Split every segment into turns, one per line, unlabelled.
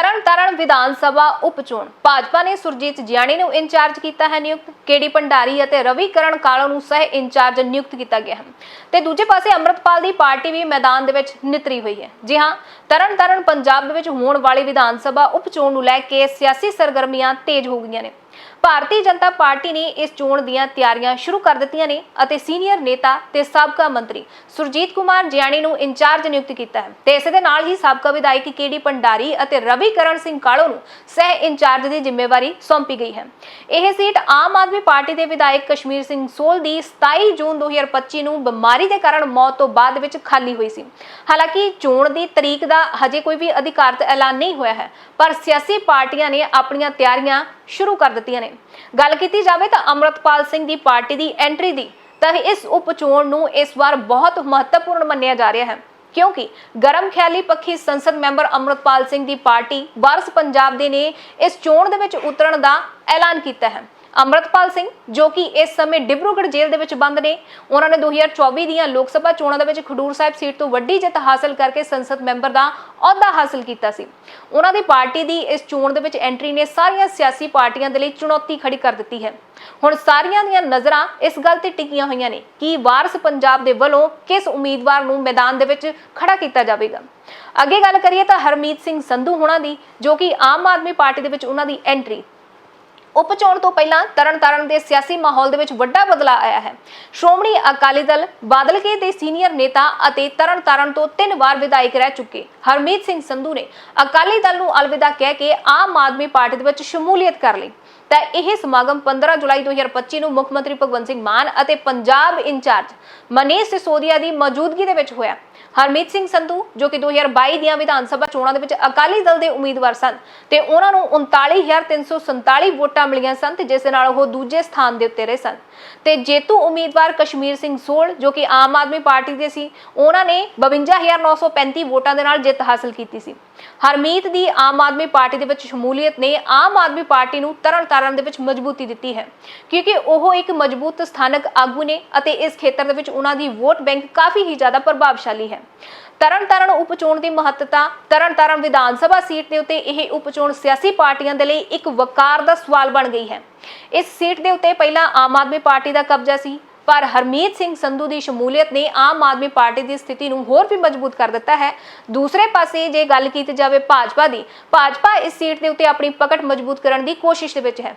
ਤਰਨ ਵਿਧਾਨ ਸਭਾ ਉਪਚੋਣ ਭਾਜਪਾ ਨੇ ਸੁਰਜੀਤ ਜਿਆਣੀ ਨੂੰ ਇੰਚਾਰਜ ਕੀਤਾ ਹੈ ਨਿਯੁਕਤ, ਕੇਡੀ ਭੰਡਾਰੀ ਅਤੇ ਰਵੀ ਕਰਨ ਕਾਲੋ ਨੂੰ ਸਹਿ ਇੰਚਾਰਜ ਨਿਯੁਕਤ ਕੀਤਾ ਗਿਆ ਹੈ। ਤੇ ਦੂਜੇ ਪਾਸੇ ਅੰਮ੍ਰਿਤਪਾਲ ਦੀ ਪਾਰਟੀ ਵੀ ਮੈਦਾਨ ਦੇ ਵਿੱਚ ਨਿਤਰੀ ਹੋਈ ਹੈ। ਜੀ ਹਾਂ ਤਰਨ ਤਾਰਨ ਪੰਜਾਬ ਦੇ ਵਿੱਚ ਹੋਣ ਵਾਲੀ ਵਿਧਾਨ ਸਭਾ ਉਪਚੋਣ ਨੂੰ ਲੈ ਕੇ ਸਿਆਸੀ ਸਰਗਰਮੀਆਂ ਤੇਜ਼ ਹੋ ਗਈਆਂ ਨੇ। ਭਾਰਤੀ ਜਨਤਾ ਪਾਰਟੀ ਨੇ ਇਸ ਚੋਣ ਦੀਆਂ ਤਿਆਰੀਆਂ ਸ਼ੁਰੂ ਕਰ ਦਿੱਤੀਆਂ ਨੇ ਅਤੇ ਸੀਨੀਅਰ ਨੇਤਾ ਤੇ ਸਾਬਕਾ ਮੰਤਰੀ ਸੁਰਜੀਤ ਕੁਮਾਰ ਜਿਆਣੀ ਨੂੰ ਇੰਚਾਰਜ ਨਿਯੁਕਤ ਕੀਤਾ ਹੈ। ਤੇ ਇਸੇ ਦੇ ਨਾਲ ਹੀ ਸਾਬਕਾ ਵਿਧਾਇਕ ਕੇਡੀ ਭੰਡਾਰੀ ਅਤੇ ਰਵੀ ਕਰਨ ਸਿੰਘ ਕਾਲੋ ਨੂੰ ਸਹਿ ਇੰਚਾਰਜ ਦੀ ਜ਼ਿੰਮੇਵਾਰੀ ਸੌਂਪੀ ਗਈ ਹੈ। ਇਹ ਸੀਟ ਆਮ ਆਦਮੀ ਪਾਰਟੀ ਦੇ ਵਿਧਾਇਕ ਕਸ਼ਮੀਰ ਸਿੰਘ ਸੋਲ ਦੀ 27 ਜੂਨ 2025 ਨੂੰ ਬਿਮਾਰੀ ਦੇ ਕਾਰਨ ਮੌਤ ਤੋਂ ਬਾਅਦ ਵਿੱਚ ਖਾਲੀ ਹੋਈ ਸੀ। ਹਾਲਾਂਕਿ ਚੋਣ ਦੀ ਤਰੀਕ ਦਾ ਹਜੇ ਕੋਈ ਵੀ ਅਧਿਕਾਰਤ ਐਲਾਨ ਨਹੀਂ ਹੋਇਆ ਹੈ, ਪਰ ਸਿਆਸੀ ਪਾਰਟੀਆਂ ਨੇ ਆਪਣੀਆਂ ਤਿਆਰੀਆਂ ਸ਼ੁਰੂ ਕਰ ਦਿੱਤੀਆਂ ਨੇ। ਗੱਲ ਕੀਤੀ ਜਾਵੇ ਤਾਂ ਅਮਰਤਪਾਲ ਸਿੰਘ ਦੀ ਪਾਰਟੀ ਦੀ ਐਂਟਰੀ ਦੀ, ਤਾਂ ਇਸ ਉਪ ਚੋਣ ਨੂੰ ਇਸ ਵਾਰ ਬਹੁਤ ਮਹੱਤਵਪੂਰਨ ਮੰਨਿਆ ਜਾ ਰਿਹਾ ਹੈ। ਕਿਉਂਕਿ ਗਰਮ ਖਿਆਲੀ ਪੱਖੀ ਸੰਸਦ ਮੈਂਬਰ ਅਮਰਤਪਾਲ ਸਿੰਘ ਦੀ ਪਾਰਟੀ ਵਾਰਸ ਪੰਜਾਬ ਦੇ ਨੇ ਇਸ ਚੋਣ ਦੇ ਵਿੱਚ ਉਤਰਨ ਦਾ ਐਲਾਨ ਕੀਤਾ ਹੈ। ਅਮਰਤਪਾਲ ਸਿੰਘ, ਜੋ ਕਿ ਇਸ ਸਮੇਂ ਡਿਬਰੂਗੜ੍ਹ ਜੇਲ੍ਹ ਦੇ ਵਿੱਚ ਬੰਦ ਨੇ। ਉਹਨਾਂ ਨੇ 2024 ਦੀਆਂ ਲੋਕ ਸਭਾ ਚੋਣਾਂ ਦੇ ਵਿੱਚ ਖਡੂਰ ਸਾਹਿਬ ਸੀਟ ਤੋਂ ਵੱਡੀ ਜਿੱਤ ਹਾਸਲ ਕਰਕੇ ਸੰਸਦ ਮੈਂਬਰ ਦਾ ਅਹੁਦਾ ਹਾਸਲ ਕੀਤਾ ਸੀ। ਉਹਨਾਂ ਦੀ ਪਾਰਟੀ ਦੀ ਇਸ ਚੋਣ ਦੇ ਵਿੱਚ ਐਂਟਰੀ ਨੇ ਸਾਰੀਆਂ ਸਿਆਸੀ ਪਾਰਟੀਆਂ ਦੇ ਲਈ ਚੁਣੌਤੀ ਖੜੀ ਕਰ ਦਿੱਤੀ ਹੈ। ਹੁਣ ਸਾਰੀਆਂ ਦੀਆਂ ਨਜ਼ਰਾਂ ਇਸ ਗੱਲ ਤੇ ਟਿਕੀਆਂ ਹੋਈਆਂ ਨੇ ਕਿ ਵਾਰਸ ਪੰਜਾਬ ਦੇ ਵੱਲੋਂ ਕਿਸ ਉਮੀਦਵਾਰ ਨੂੰ ਮੈਦਾਨ ਦੇ ਵਿੱਚ ਖੜਾ ਕੀਤਾ ਜਾਵੇਗਾ। ਅੱਗੇ ਗੱਲ ਕਰੀਏ ਤਾਂ ਹਰਮੀਤ ਸਿੰਘ ਸੰਧੂ ਹੋਣਾ ਦੀ, ਜੋ ਕਿ ਆਮ ਆਦਮੀ ਪਾਰਟੀ ਦੇ ਵਿੱਚ ਉਹਨਾਂ ਦੀ ਐਂਟਰੀ। ਉਪਚੋਣ ਤੋਂ ਪਹਿਲਾਂ ਤਰਨਤਾਰਨ ਦੇ ਸਿਆਸੀ ਮਾਹੌਲ ਦੇ ਵਿੱਚ ਵੱਡਾ ਬਦਲਾਅ ਆਇਆ ਹੈ। ਸ਼੍ਰੋਮਣੀ ਅਕਾਲੀ ਦਲ ਬਾਦਲ ਦੇ ਸੀਨੀਅਰ ਨੇਤਾ ਅਤੇ ਤਰਨਤਾਰਨ ਤੋਂ ਤਿੰਨ ਵਾਰ ਵਿਧਾਇਕ ਰਹਿ ਚੁੱਕੇ। ਹਰਮੀਤ ਸਿੰਘ ਸੰਧੂ ਨੇ ਅਕਾਲੀ ਦਲ ਨੂੰ ਅਲਵਿਦਾ ਕਹਿ ਕੇ ਆਮ ਆਦਮੀ ਪਾਰਟੀ ਦੇ ਵਿੱਚ ਸ਼ਮੂਲੀਅਤ ਕਰ ਲਈ। ਤਾਂ ਇਹ ਸਮਾਗਮ 15 ਜੁਲਾਈ 2025 ਨੂੰ ਮੁੱਖ ਮੰਤਰੀ ਭਗਵੰਤ ਸਿੰਘ ਮਾਨ ਅਤੇ ਪੰਜਾਬ ਇੰਚਾਰਜ ਮਨੀਸ਼ ਸਿਸੋਦੀਆ ਦੀ ਮੌਜੂਦਗੀ ਦੇ ਵਿੱਚ ਹੋਇਆ। ਹਰਮੀਤ ਸਿੰਘ ਸੰਧੂ, ਜੋ ਕਿ 2022 ਦੀਆਂ ਵਿਧਾਨ ਸਭਾ ਚੋਣਾਂ ਦੇ ਵਿੱਚ ਅਕਾਲੀ ਦਲ ਦੇ ਉਮੀਦਵਾਰ ਸਨ ਤੇ ਉਹਨਾਂ ਨੂੰ 39347 ਵੋਟਾਂ ਮਿਲੀਆਂ ਸਨ ਤੇ ਜਿਸ ਨਾਲ ਉਹ ਦੂਜੇ ਸਥਾਨ ਦੇ ਉੱਤੇ ਰਹੇ ਸਨ। ਤੇ ਜੇਤੂ ਉਮੀਦਵਾਰ ਕਸ਼ਮੀਰ ਸਿੰਘ ਸੋਲ ਜੋ ਕਿ ਆਮ ਆਦਮੀ ਪਾਰਟੀ ਦੇ ਸੀ, ਉਹਨਾਂ ਨੇ 52935 ਵੋਟਾਂ ਦੇ ਨਾਲ ਜਿੱਤ ਹਾਸਲ ਕੀਤੀ ਸੀ। ਹਰਮੀਤ ਦੀ ਆਮ ਆਦਮੀ ਪਾਰਟੀ ਦੇ ਵਿੱਚ ਸ਼ਮੂਲੀਅਤ ਨੇ ਆਮ ਆਦਮੀ ਪਾਰਟੀ ਨੂੰ ਤਰਨਤਾਰਨ ਦੇ ਵਿੱਚ ਮਜ਼ਬੂਤੀ ਦਿੱਤੀ ਹੈ, ਕਿਉਂਕਿ ਉਹ ਇੱਕ ਮਜ਼ਬੂਤ ਸਥਾਨਕ ਆਗੂ ਨੇ ਅਤੇ ਇਸ ਖੇਤਰ ਦੇ ਵਿੱਚ ਉਹਨਾਂ ਦੀ ਵੋਟ ਬੈਂਕ ਕਾਫੀ ਹੀ ਜ਼ਿਆਦਾ ਪ੍ਰਭਾਵਸ਼ਾਲੀ ਹੈ। ਤਰਨਤਾਰਨ ਉਪਚੋਣ ਦੀ ਮਹੱਤਤਾ, ਤਰਨਤਾਰਨ ਵਿਧਾਨ ਸਭਾ ਸੀਟ ਦੇ ਉੱਤੇ ਇਹ ਉਪਚੋਣ ਸਿਆਸੀ ਪਾਰਟੀਆਂ ਦੇ ਲਈ ਇੱਕ ਵਕਾਰ ਦਾ ਸਵਾਲ ਬਣ ਗਈ ਹੈ। ਇਸ ਸੀਟ ਦੇ ਉੱਤੇ ਪਹਿਲਾਂ ਆਮ ਆਦਮੀ ਪਾਰਟੀ ਦਾ ਕਬਜ਼ਾ ਸੀ, ਪਰ ਹਰਮੀਤ ਸਿੰਘ ਸੰਧੂ ਦੀ ਸ਼ਮੂਲੀਅਤ ਨੇ ਆਮ ਆਦਮੀ ਪਾਰਟੀ ਦੀ ਸਥਿਤੀ ਨੂੰ ਹੋਰ ਵੀ ਮਜ਼ਬੂਤ ਕਰ ਦਿੱਤਾ ਹੈ। ਦੂਸਰੇ ਪਾਸੇ ਜੇ ਗੱਲ ਕੀਤੀ ਜਾਵੇ ਭਾਜਪਾ ਦੀ, ਭਾਜਪਾ ਇਸ ਸੀਟ ਦੇ ਉੱਤੇ ਆਪਣੀ ਪਕੜ ਮਜ਼ਬੂਤ ਕਰਨ ਦੀ ਕੋਸ਼ਿਸ਼ ਦੇ ਵਿੱਚ ਹੈ।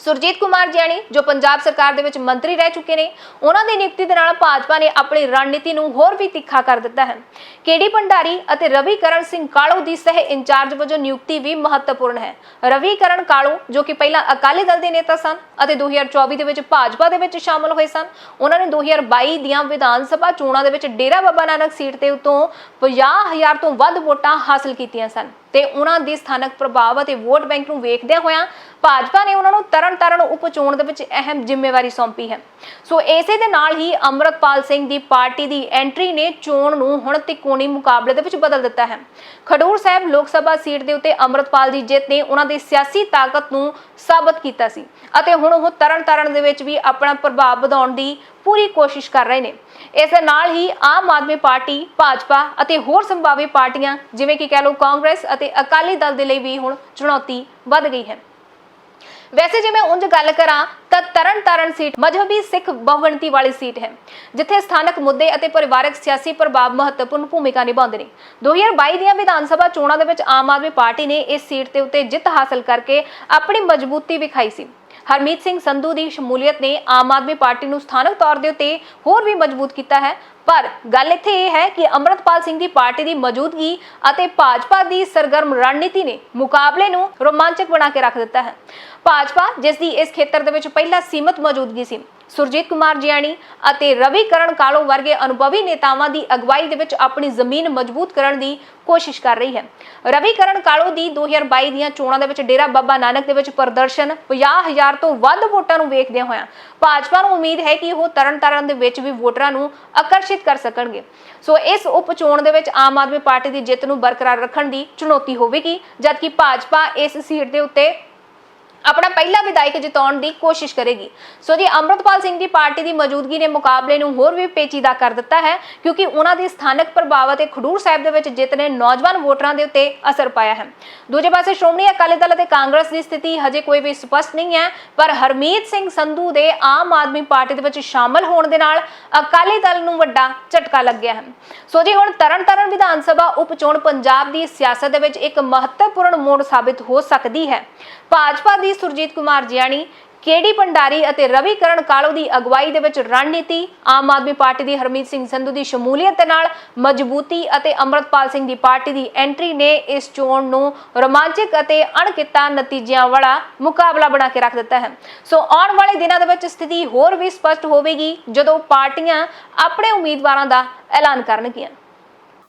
ਸੁਰਜੀਤ ਕੁਮਾਰ ਜੈਣੀ, ਜੋ ਪੰਜਾਬ ਸਰਕਾਰ ਦੇ ਵਿੱਚ ਮੰਤਰੀ ਰਹਿ ਚੁੱਕੇ ਨੇ, ਉਹਨਾਂ ਦੀ ਨਿਯੁਕਤੀ ਦੇ ਨਾਲ ਭਾਜਪਾ ਨੇ ਆਪਣੀ ਰਣਨੀਤੀ ਨੂੰ ਹੋਰ ਵੀ ਤਿੱਖਾ ਕਰ ਦਿੱਤਾ ਹੈ। ਕੇਡੀ ਭੰਡਾਰੀ ਅਤੇ ਰਵੀ ਕਰਨ ਸਿੰਘ ਕਾਲੂ ਦੀ ਸਹਿ ਇੰਚਾਰਜ ਵਜੋਂ ਨਿਯੁਕਤੀ ਵੀ ਮਹੱਤਵਪੂਰਨ ਹੈ। ਰਵੀ ਕਰਨ ਕਾਲੂ, ਜੋ ਕਿ ਪਹਿਲਾਂ ਅਕਾਲੀ ਦਲ ਦੇ ਨੇਤਾ ਸਨ ਅਤੇ 2024 ਦੇ ਵਿੱਚ ਭਾਜਪਾ ਦੇ ਵਿੱਚ ਸ਼ਾਮਲ ਹੋਏ ਸਨ, ਉਹਨਾਂ ਨੇ 2022 ਦੀਆਂ ਵਿਧਾਨ ਸਭਾ ਚੋਣਾਂ ਦੇ ਵਿੱਚ ਡੇਰਾ ਬਾਬਾ ਨਾਨਕ ਸੀਟ ਤੇ ਉਤੋਂ 50000 ਤੋਂ ਵੱਧ ਵੋਟਾਂ ਹਾਸਲ ਕੀਤੀਆਂ ਸਨ। ਤੇ ਉਹਨਾਂ ਦੀ ਸਥਾਨਕ ਪ੍ਰਭਾਵ ਅਤੇ ਵੋਟ ਬੈਂਕ ਨੂੰ ਵੇਖਦਿਆਂ ਹੋਇਆਂ ਭਾਜਪਾ ਨੇ ਉਹਨਾਂ ਨੂੰ ਤਰਨਤਾਰਨ ਉਪਚੋਣ ਦੇ ਵਿੱਚ ਅਹਿਮ ਜ਼ਿੰਮੇਵਾਰੀ ਸੌਂਪੀ ਹੈ। ਸੋ ਇਸੇ ਦੇ ਨਾਲ ਹੀ ਅਮਰਤਪਾਲ ਸਿੰਘ ਦੀ ਪਾਰਟੀ ਦੀ ਐਂਟਰੀ ਨੇ ਚੋਣ ਨੂੰ ਹੁਣ ਤਿਕੋਣੀ ਮੁਕਾਬਲੇ ਦੇ ਵਿੱਚ ਬਦਲ ਦਿੱਤਾ ਹੈ। ਖਡੂਰ ਸਾਹਿਬ ਲੋਕ ਸਭਾ ਸੀਟ ਦੇ ਉੱਤੇ ਅਮਰਤਪਾਲ ਦੀ ਜਿੱਤ ਨੇ ਉਹਨਾਂ ਦੀ ਸਿਆਸੀ ਤਾਕਤ ਨੂੰ ਸਾਬਤ ਕੀਤਾ ਸੀ ਅਤੇ ਹੁਣ ਉਹ ਤਰਨਤਾਰਨ ਦੇ ਵਿੱਚ ਵੀ ਆਪਣਾ ਪ੍ਰਭਾਵ ਵਧਾਉਣ ਦੀ ਪੂਰੀ ਕੋਸ਼ਿਸ਼ ਕਰ ਰਹੇ ਨੇ। ਇਸ ਦੇ ਨਾਲ ਹੀ ਆਮ ਆਦਮੀ ਪਾਰਟੀ, ਭਾਜਪਾ ਅਤੇ ਹੋਰ ਸੰਭਾਵੀ ਪਾਰਟੀਆਂ, ਜਿਵੇਂ ਕਿ ਕਹਿ ਲਓ ਕਾਂਗਰਸ ਅਤੇ ਅਕਾਲੀ ਦਲ ਦੇ ਲਈ ਵੀ ਹੁਣ ਚੁਣੌਤੀ ਵੱਧ ਗਈ ਹੈ। ਵੈਸੇ ਜੇ ਮੈਂ ਉਂਝ ਗੱਲ ਕਰਾਂ, ਤਾਂ ਤਰਨ ਤਾਰਨ ਸੀਟ ਮਜਹਬੀ ਸਿੱਖ ਬਹੁਗਣਤੀ ਵਾਲੀ ਸੀਟ ਹੈ, ਜਿੱਥੇ ਸਥਾਨਕ ਮੁੱਦੇ ਅਤੇ ਪਰਿਵਾਰਕ ਸਿਆਸੀ ਪ੍ਰਭਾਵ ਮਹੱਤਵਪੂਰਨ ਭੂਮਿਕਾ ਨਿਭਾਉਂਦੇ ਨੇ। 2022 ਦੀਆਂ ਵਿਧਾਨ ਸਭਾ ਚੋਣਾਂ ਦੇ ਵਿੱਚ ਆਮ ਆਦਮੀ ਪਾਰਟੀ ਨੇ ਇਸ ਸੀਟ ਦੇ ਉੱਤੇ ਜਿੱਤ ਹਾਸਲ ਕਰਕੇ ਆਪਣੀ ਮਜ਼ਬੂਤੀ ਵਿਖਾਈ ਸੀ। ਹਰਮੀਤ ਸਿੰਘ ਸੰਧੂ ਦੀ ਸ਼ਮੂਲੀਅਤ ਨੇ ਆਮ ਆਦਮੀ ਪਾਰਟੀ ਨੂੰ ਸਥਾਨਕ ਤੌਰ ਦੇ ਉੱਤੇ ਹੋਰ ਵੀ ਮਜ਼ਬੂਤ ਕੀਤਾ ਹੈ। ਪਰ ਗੱਲ ਇੱਥੇ ਇਹ ਹੈ ਕਿ ਅਮਰਤਪਾਲ ਸਿੰਘ ਦੀ ਪਾਰਟੀ ਦੀ ਮੌਜੂਦਗੀ ਅਤੇ ਭਾਜਪਾ ਦੀ ਸਰਗਰਮ ਰਣਨੀਤੀ ਨੇ ਮੁਕਾਬਲੇ ਨੂੰ ਰੋਮਾਂਚਕ ਬਣਾ ਕੇ ਰੱਖ ਦਿੱਤਾ ਹੈ। ਭਾਜਪਾ, ਜਿਸ ਦੀ ਇਸ ਖੇਤਰ ਦੇ ਵਿੱਚ ਪਹਿਲਾਂ ਸੀਮਤ ਮੌਜੂਦਗੀ ਸੀ ਸੁਰਜੀਤ ਕੁਮਾਰ ਜਿਆਣੀ ਅਤੇ ਰਵੀ ਕਰਨ ਕਾਲੋ ਵਰਗੇ ਅਨੁਭਵੀ ਨੇਤਾਵਾਂ ਦੀ ਅਗਵਾਈ ਦੇ ਵਿੱਚ ਆਪਣੀ ਜ਼ਮੀਨ ਮਜ਼ਬੂਤ ਕਰਨ ਦੀ ਕੋਸ਼ਿਸ਼ ਕਰ ਰਹੀ ਹੈ। ਰਵੀ ਕਰਨ ਕਾਲੋ ਦੀ 2022 ਦੀਆਂ ਚੋਣਾਂ ਦੇ ਵਿੱਚ ਡੇਰਾ ਬਾਬਾ ਨਾਨਕ ਦੇ ਵਿੱਚ ਪ੍ਰਦਰਸ਼ਨ 50000 ਤੋਂ ਵੱਧ ਵੋਟਾਂ ਨੂੰ ਵੇਖਦਿਆਂ ਹੋਇਆ ਭਾਜਪਾ ਨੂੰ ਉਮੀਦ ਹੈ ਕਿ ਉਹ ਤਰਨਤਾਰਨ ਦੇ ਵਿੱਚ ਵੀ ਵੋਟਰਾਂ ਨੂੰ ਆਕਰਸ਼ਿਤ ਕਰ ਸਕਣਗੇ। ਸੋ ਇਸ ਉਪ ਚੋਣ ਦੇ ਵਿੱਚ ਆਮ ਆਦਮੀ ਪਾਰਟੀ ਦੀ ਜਿੱਤ ਨੂੰ ਬਰਕਰਾਰ ਰੱਖਣ ਦੀ ਚੁਣੌਤੀ ਹੋਵੇਗੀ, ਜਦਕਿ ਭਾਜਪਾ ਇਸ ਸੀਟ ਦੇ ਉੱਤੇ ਆਪਣਾ ਪਹਿਲਾ ਵਿਧਾਇਕ ਜਿਤਾਉਣ ਦੀ ਕੋਸ਼ਿਸ਼ ਕਰੇਗੀ। ਸੋ ਜੀ, ਅੰਮ੍ਰਿਤਪਾਲ ਸਿੰਘ ਦੀ ਪਾਰਟੀ ਦੀ ਮੌਜੂਦਗੀ ਨੇ ਮੁਕਾਬਲੇ ਨੂੰ ਹੋਰ ਵੀ ਪੇਚੀਦਾ ਕਰ ਦਿੱਤਾ ਹੈ, ਕਿਉਂਕਿ ਉਹਨਾਂ ਦੀ ਸਥਾਨਕ ਪ੍ਰਭਾਵ ਅਤੇ ਖਡੂਰ ਸਾਹਿਬ ਦੇ ਵਿੱਚ ਜਿੱਤ ਨੇ ਨੌਜਵਾਨ ਵੋਟਰਾਂ ਦੇ ਉੱਤੇ ਅਸਰ ਪਾਇਆ ਹੈ। ਦੂਜੇ ਪਾਸੇ ਸ਼੍ਰੋਮਣੀ ਅਕਾਲੀ ਦਲ ਅਤੇ ਕਾਂਗਰਸ ਦੀ ਸਥਿਤੀ ਹਜੇ ਕੋਈ ਵੀ ਸਪਸ਼ਟ ਨਹੀਂ ਹੈ, ਪਰ ਹਰਮੀਤ ਸਿੰਘ ਸੰਧੂ ਦੇ ਆਮ ਆਦਮੀ ਪਾਰਟੀ ਦੇ ਵਿੱਚ ਸ਼ਾਮਲ ਹੋਣ ਦੇ ਨਾਲ ਅਕਾਲੀ ਦਲ ਨੂੰ ਵੱਡਾ ਝਟਕਾ ਲੱਗਿਆ ਹੈ। ਸੋ ਜੀ, ਹੁਣ ਤਰਨਤਾਰਨ ਵਿਧਾਨ ਸਭਾ ਉਪ ਚੋਣ ਪੰਜਾਬ ਦੀ ਸਿਆਸਤ ਦੇ ਵਿੱਚ ਇੱਕ ਮਹੱਤਵਪੂਰਨ ਮੋੜ ਸਾਬਿਤ ਹੋ ਸਕਦੀ ਹੈ। ਭਾਜਪਾ ਦੀ ਸੁਰਜੀਤ ਕੁਮਾਰ ਜਿਆਣੀ, ਕੇਡੀ ਭੰਡਾਰੀ ਅਤੇ ਰਵੀ ਕਰਨ ਕਾਲੋ ਦੀ ਅਗਵਾਈ ਦੇ ਵਿੱਚ ਰਣਨੀਤੀ, ਆਮ ਆਦਮੀ ਪਾਰਟੀ ਦੀ ਹਰਮੀਤ ਸਿੰਘ ਸੰਧੂ ਦੀ ਸ਼ਮੂਲੀਅਤ ਦੇ ਨਾਲ ਮਜ਼ਬੂਤੀ ਅਤੇ ਅੰਮ੍ਰਿਤਪਾਲ ਸਿੰਘ ਦੀ ਪਾਰਟੀ ਦੀ ਐਂਟਰੀ ਨੇ ਇਸ ਚੋਣ ਨੂੰ ਰੋਮਾਂਚਕ ਅਤੇ ਅਣਕਿੱਤਾ ਨਤੀਜਿਆਂ ਵਾਲਾ ਮੁਕਾਬਲਾ ਬਣਾ ਕੇ ਰੱਖ ਦਿੱਤਾ ਹੈ। ਸੋ ਆਉਣ ਵਾਲੇ ਦਿਨਾਂ ਦੇ ਵਿੱਚ ਸਥਿਤੀ ਹੋਰ ਵੀ ਸਪਸ਼ਟ ਹੋਵੇਗੀ ਜਦੋਂ ਪਾਰਟੀਆਂ ਆਪਣੇ ਉਮੀਦਵਾਰਾਂ ਦਾ ਐਲਾਨ ਕਰਨਗੀਆਂ।